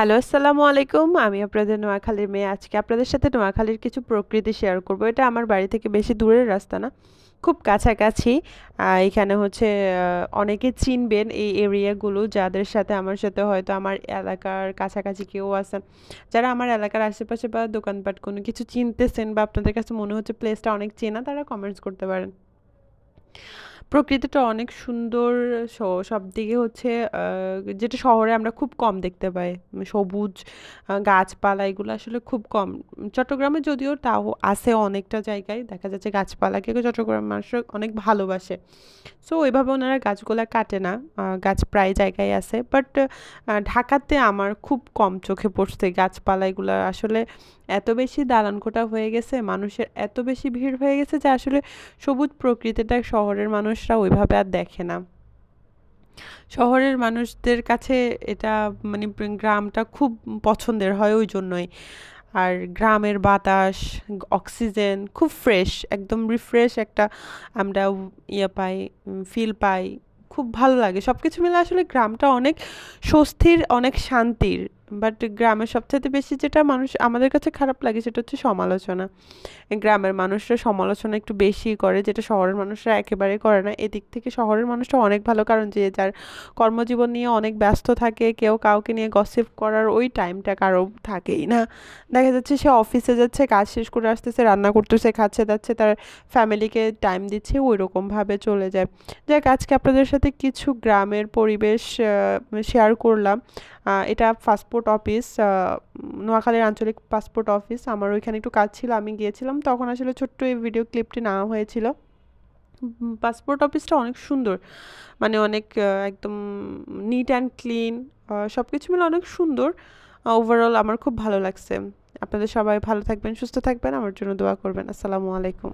Hello আসসালামু আলাইকুম। আমি আপনাদের নোয়াখালীর মেয়ে। আজকে আপনাদের সাথে নোয়াখালীর কিছু প্রকৃতি শেয়ার করব। এটা আমার বাড়ি থেকে বেশি দূরের রাস্তা না, খুব কাছাকাছি। এখানে হচ্ছে অনেকে চিনবেন এই এরিয়াগুলো যাদের সাথে আমার সাথে হয়তো আমার এলাকার কাছাকাছি কেউ আছেন। যারা আমার এলাকার আশেপাশে বা দোকানপাট কোনো কিছু চিনতেছেন বা আপনাদের কাছে মনে হচ্ছে প্লেসটা অনেক চেনা, তারা কমেন্টস করতে পারেন। প্রকৃতিটা অনেক সুন্দর সব দিকে হচ্ছে যেটা শহরে আমরা খুব কম দেখতে পাই। সবুজ গাছপালা এগুলো আসলে খুব কম। চট্টগ্রামে যদিও তাও আছে অনেকটা জায়গায়, দেখা যাচ্ছে গাছপালাকে চট্টগ্রাম মানুষ অনেক ভালোবাসে। সো ওইভাবে ওনারা গাছগুলা কাটে না গাছ প্রায় জায়গায় আছে। বাট ঢাকাতে আমার খুব কম চোখে পড়ছে গাছপালা এগুলো। আসলে এত বেশি দালান কোটা হয়ে গেছে, মানুষের এত বেশি ভিড় হয়ে গেছে যে আসলে সবুজ প্রকৃতিটা শহরের মানুষরা ওইভাবে আর দেখে না। শহরের মানুষদের কাছে এটা মানে গ্রামটা খুব পছন্দের হয় ওই জন্যই। আর গ্রামের বাতাস, অক্সিজেন খুব ফ্রেশ, একদম রিফ্রেশ একটা আমরা ইয়ে পাই ফিল পাই, খুব ভালো লাগে। সব কিছু মিলে আসলে গ্রামটা অনেক স্বস্তির, অনেক শান্তির। বাট গ্রামের সবচেয়ে বেশি যেটা মানুষ, আমাদের কাছে খারাপ লাগে সেটা হচ্ছে সমালোচনা। গ্রামের মানুষরা সমালোচনা একটু বেশি করে, যেটা শহরের মানুষরা একেবারে করে না। এদিক থেকে শহরের মানুষটা অনেক ভালো, কারণ যে যার কর্মজীবন নিয়ে অনেক ব্যস্ত থাকে, কেউ কাউকে নিয়ে গসিপ করার ওই টাইমটা কারও থাকেই না। দেখা যাচ্ছে সে অফিসে যাচ্ছে, কাজ শেষ করে আসতেছে, রান্না করতেছে, খাচ্ছে যাচ্ছে তার ফ্যামিলিকে টাইম দিচ্ছে ওই রকমভাবে চলে যায়। যাক, আজকে আপনাদের সাথে কিছু গ্রামের পরিবেশ শেয়ার করলাম। এটা পাসপোর্ট অফিস নোয়াখালীর আঞ্চলিক পাসপোর্ট অফিস আমার ওইখানে একটু কাজ ছিল, আমি গিয়েছিলাম। তখন আসলে ছোট্ট এই ভিডিও ক্লিপটি নেওয়া হয়েছিল। পাসপোর্ট অফিসটা অনেক সুন্দর। মানে অনেক একদম নিট অ্যান্ড ক্লিন সব কিছু মিলে অনেক সুন্দর। ওভারঅল আমার খুব ভালো লাগছে। আপনাদের সবাই ভালো থাকবেন, সুস্থ থাকবেন। আমার জন্য দোয়া করবেন। আসসালামু আলাইকুম।